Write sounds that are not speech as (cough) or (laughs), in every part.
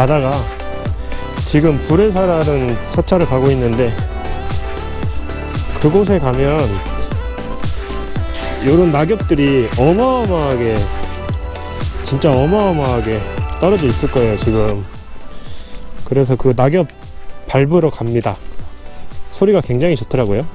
가다가 지금 불에사라는 서차를 가고 있는데 그곳에 가면 이런 낙엽들이 어마어마하게 진짜 어마어마하게 떨어져 있을 거예요 지금. 그래서 그 낙엽 밟으러 갑니다. 소리가 굉장히 좋더라고요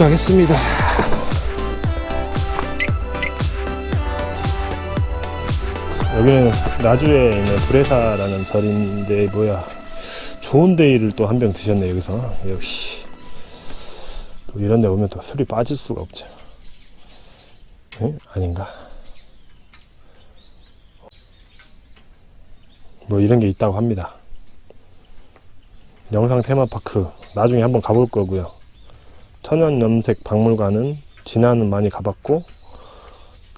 도착했습니다. 여기는 나주에 있는 브레사라는 절인데 뭐야. 좋은 데이를 또 한 병 드셨네 여기서. 역시. 또 이런 데 오면 또 술이 빠질 수가 없죠 에? 아닌가? 뭐 이런 게 있다고 합니다. 영상 테마파크 나중에 한번 가볼 거고요 천연염색 박물관은 진화는 많이 가봤고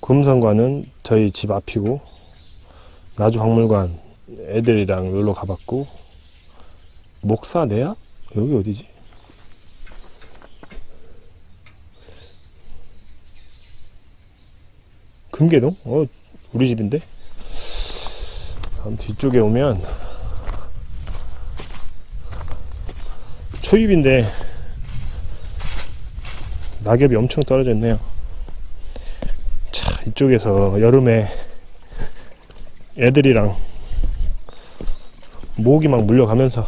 금성관은 저희 집 앞이고 나주 박물관 애들이랑 놀러 가봤고 목사내야? 여기 어디지? 금계동? 어 우리 집인데? 뒤쪽에 오면 초입인데 낙엽이 엄청 떨어져 있네요. 자, 이쪽에서 여름에 애들이랑 모기 막 물려가면서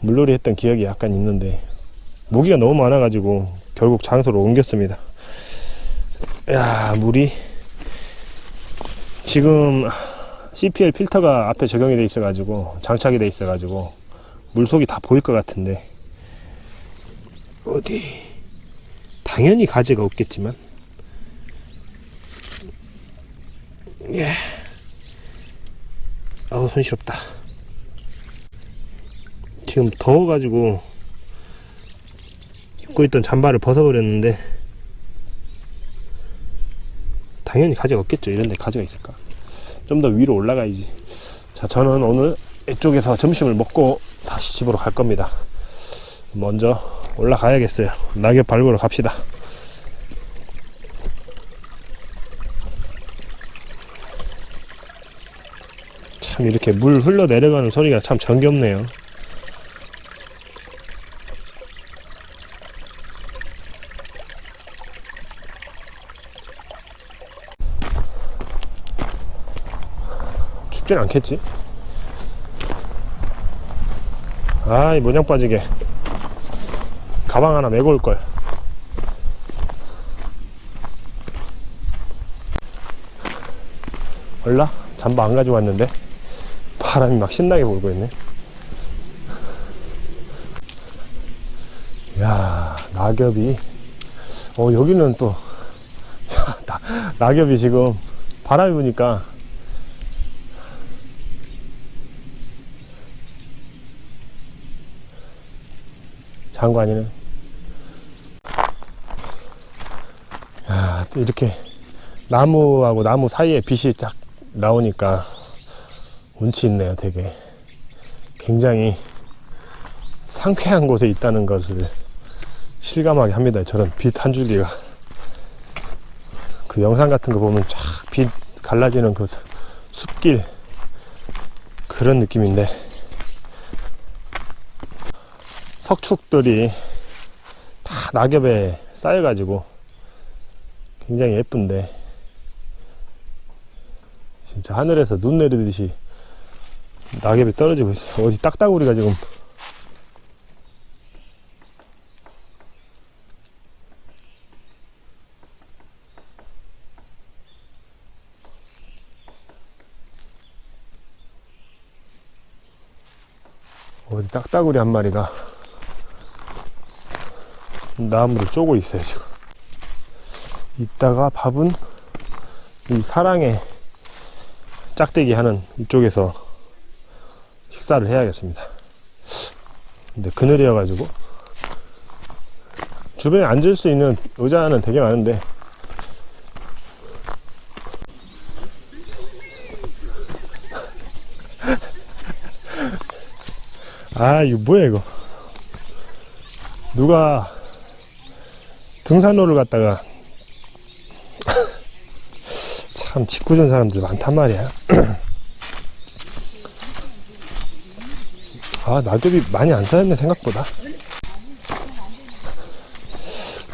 물놀이 했던 기억이 약간 있는데 모기가 너무 많아가지고 결국 장소로 옮겼습니다. 야, 물이 지금 CPL 필터가 앞에 적용이 돼 있어가지고 장착이 돼 있어가지고 물속이 다 보일 것 같은데 어디? 당연히 가지가 없겠지만. 예. 아우 손시럽다. 지금 더워가지고 입고 있던 잠바를 벗어버렸는데 당연히 가지가 없겠죠. 이런데 가지가 있을까. 좀 더 위로 올라가야지. 자 저는 오늘 이쪽에서 점심을 먹고 다시 집으로 갈 겁니다. 먼저 올라가야겠어요. 낙엽 밟으러 갑시다. 참 이렇게 물 흘러 내려가는 소리가 참 정겹네요. 춥진 않겠지? 아이 모양 빠지게 가방 하나 메고 올 걸. 몰라? 잠바 안 가지고 왔는데 바람이 막 신나게 불고 있네. 야 낙엽이 어 여기는 또 야, 나, 낙엽이 지금 바람이 부니까 장관이네. 야, 또 이렇게 나무하고 나무 사이에 빛이 딱 나오니까 운치 있네요, 되게. 굉장히 상쾌한 곳에 있다는 것을 실감하게 합니다. 저런 빛 한 줄기가. 그 영상 같은 거 보면 쫙 빛 갈라지는 그 숲- 숲길 그런 느낌인데 석축들이 다 낙엽에 쌓여가지고 굉장히 예쁜데. 진짜 하늘에서 눈 내리듯이 낙엽이 떨어지고 있어요. 어디 딱따구리가 지금. 어디 딱따구리 한 마리가 나무를 쪼고 있어요 지금 이따가 밥은 이 사랑의 짝대기 하는 이쪽에서 식사를 해야겠습니다. 근데 그늘이어 가지고 주변에 앉을 수 있는 의자는 되게 많은데 (laughs) 아 이거 뭐야 이거? 누가 등산로를 갔다가 참 직구전 사람들 많단 말이야. (clears throat) 아 낙엽이 많이 안 쌓였네 생각보다.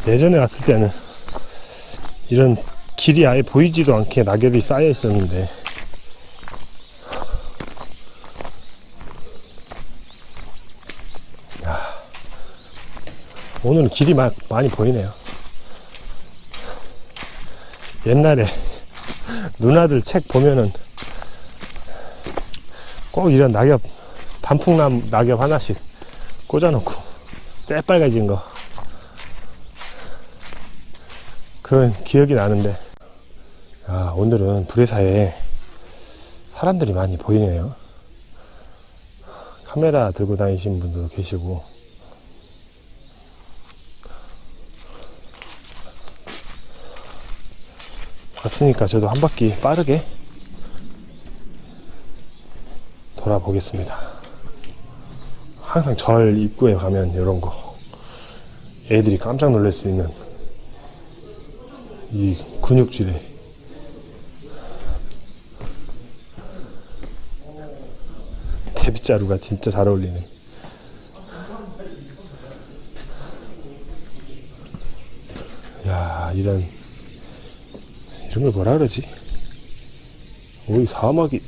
예전에 왔을 때는 이런 길이 아예 보이지도 않게 낙엽이 쌓여 있었는데. 오늘은 길이 마- 많이 보이네요. 옛날에 누나들 책 보면은 꼭 이런 낙엽, 단풍나무 낙엽 하나씩 꽂아놓고 때빨개진 거. 그런 기억이 나는데, 아, 오늘은 불의사에 사람들이 많이 보이네요. 카메라 들고 다니신 분도 계시고, 왔으니까 저도 한 바퀴 빠르게 돌아보겠습니다. 항상 절 입구에 가면 이런 거 애들이 깜짝 놀랄 수 있는 이 근육질에 데뷔자루가 진짜 잘 어울리네. 야 이런 걸 뭐라 그러지? 오이 사막이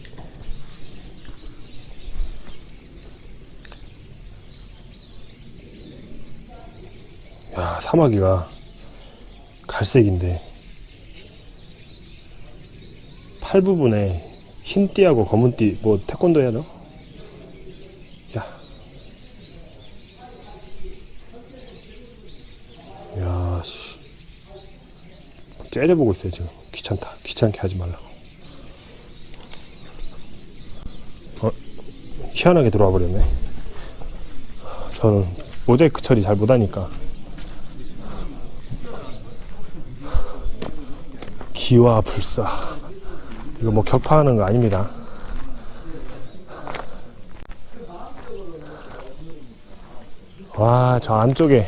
야 사마귀가 갈색인데 팔 부분에 흰 띠하고 검은 띠 뭐 태권도 해야 돼? 야. 야, 씨. 째려보고 있어요 지금 귀찮다. 귀찮게 하지 말라고. 어 희한하게 들어와 버렸네. 저는 모자이크 처리 잘 못하니까. 기와 불사. 이거 뭐 격파하는 거 아닙니다. 와 저 안쪽에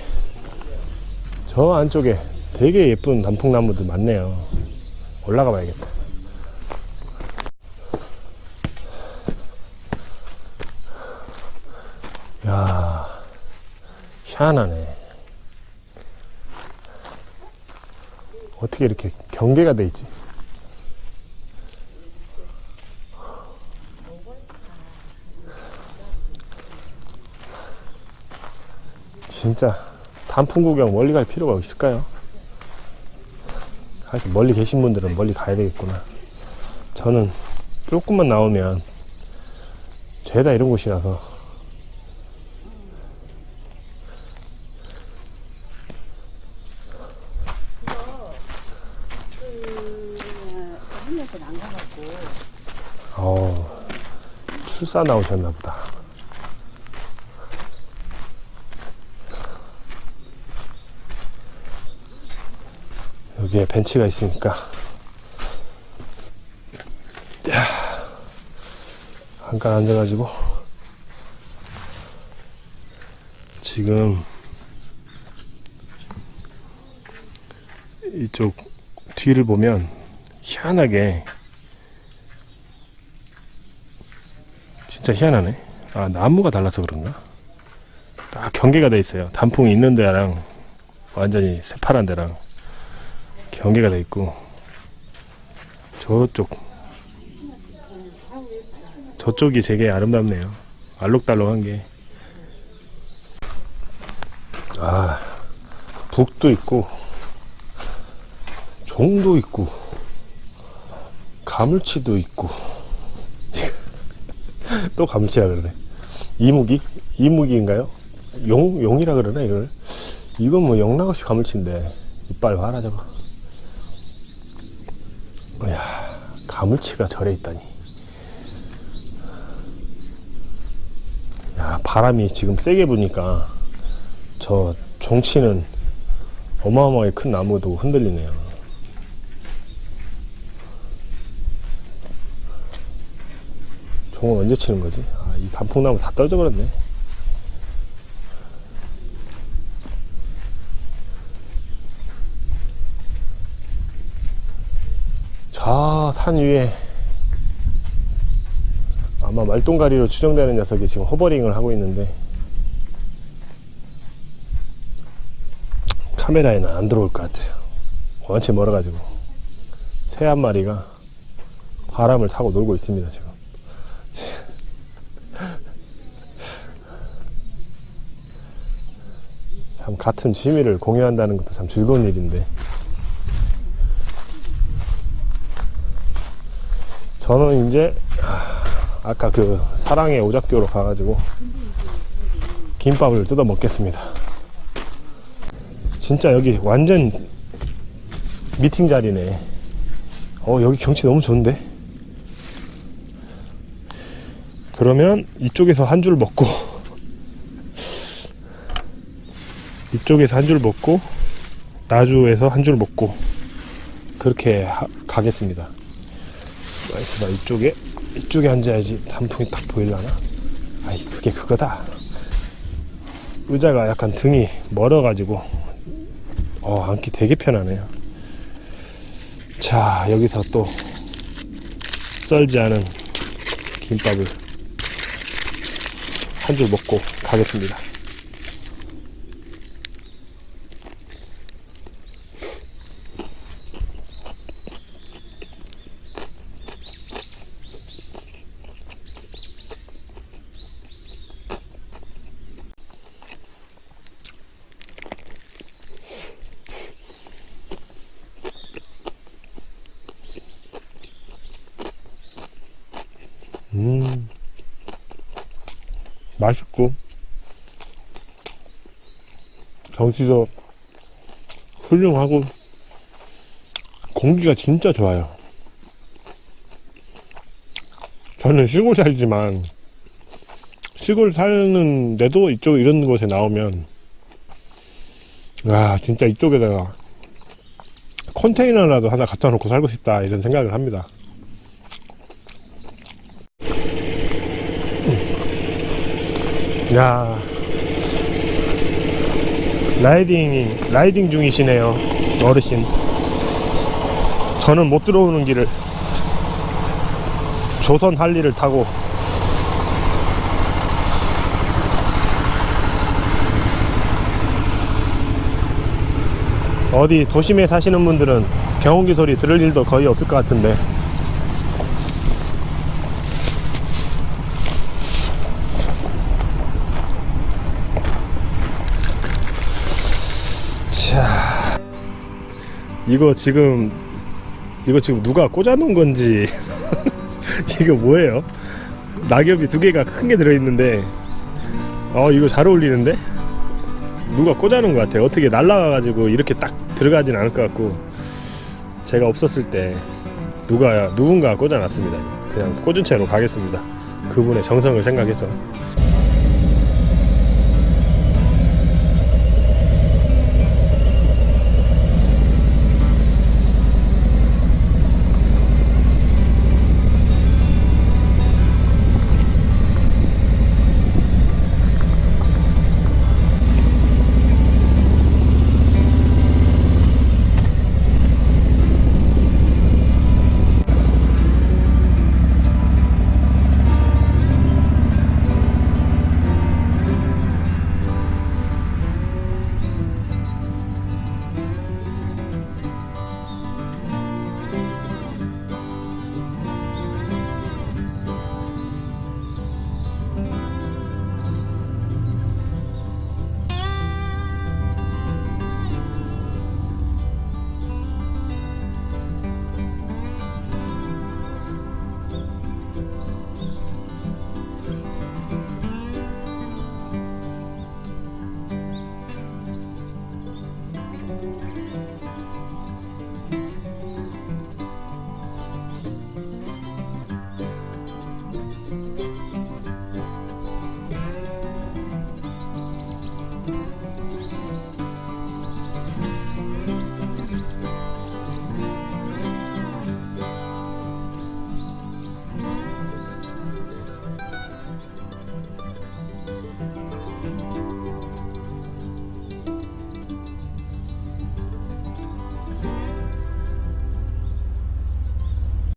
저 안쪽에 되게 예쁜 단풍나무들 많네요. 올라가 봐야겠다. 야, 희한하네. 어떻게 이렇게 경계가 돼 있지? 진짜 단풍 구경 멀리 갈 필요가 있을까요? 사실 멀리 계신 분들은 멀리 가야 되겠구나. 저는 조금만 나오면 죄다 이런 곳이라서 어 출사 나오셨나 보다. 여기에 벤치가 있으니까 야 잠깐 앉아가지고 지금 이쪽 뒤를 보면 희한하게 진짜 희한하네. 아, 나무가 달라서 그런가? 딱 경계가 돼 있어요. 단풍이 있는 데랑 완전히 새파란 데랑 경계가 돼 있고 저쪽 저쪽이 되게 아름답네요. 알록달록한 게. 아, 북도 있고, 종도 있고, 가물치도 있고, (laughs) 또 가물치라 그러네. 이무기? 이무기인가요? 용, 용이라 그러나, 이걸? 이건 뭐 영락없이 가물치인데, 이빨 봐라, 저거. 이야, 가물치가 절에 있다니. 야, 바람이 지금 세게 부니까 저 종치는 어마어마하게 큰 나무도 흔들리네요. 종은 언제 치는 거지? 아, 이 단풍나무 다 떨어져 버렸네. 저산 위에 아마 말똥가리로 추정되는 녀석이 지금 호버링을 하고 있는데 카메라에는 안 들어올 것 같아요. 원체 멀어가지고 새 한 마리가 바람을 타고 놀고 있습니다 지금. (laughs) 참 같은 취미를 공유한다는 것도 참 즐거운 일인데 저는 이제 아까 그 사랑의 오작교로 가가지고 김밥을 뜯어 먹겠습니다. 진짜 여기 완전 미팅 자리네. 어 여기 경치 너무 좋은데. 그러면 이쪽에서 한 줄 먹고 이쪽에서 한 줄 먹고 나주에서 한 줄 먹고 그렇게 하- 가겠습니다. 나이스다 이쪽에 이쪽에 앉아야지 단풍이 딱 보일라나? 아이 그게 그거다. 의자가 약간 등이 멀어가지고 어 앉기 되게 편하네요. 자 여기서 또 썰지 않은 김밥을 한 줄 먹고 가겠습니다 음 맛있고 경치도 훌륭하고 공기가 진짜 좋아요. 저는 시골 살지만 시골 사는데도 이쪽 이런 곳에 나오면 와 진짜 이쪽에다가 컨테이너라도 하나 갖다 놓고 살고 싶다 이런 생각을 합니다. 야. 라이딩이 라이딩 중이시네요 어르신. 저는 못 들어오는 길을 조선 할리를 타고 어디 도심에 사시는 분들은 경운기 소리 들을 일도 거의 없을 것 같은데 이거 지금 이거 지금 누가 꽂아놓은 건지 (laughs) 이거 뭐예요? 낙엽이 두 개가 큰 게 들어있는데 어 이거 잘 어울리는데 누가 꽂아놓은 것 같아요. 어떻게 날라가가지고 이렇게 딱 들어가진 않을 것 같고 제가 없었을 때 누가 누군가 꽂아놨습니다. 그냥 꽂은 채로 가겠습니다. 그분의 정성을 생각해서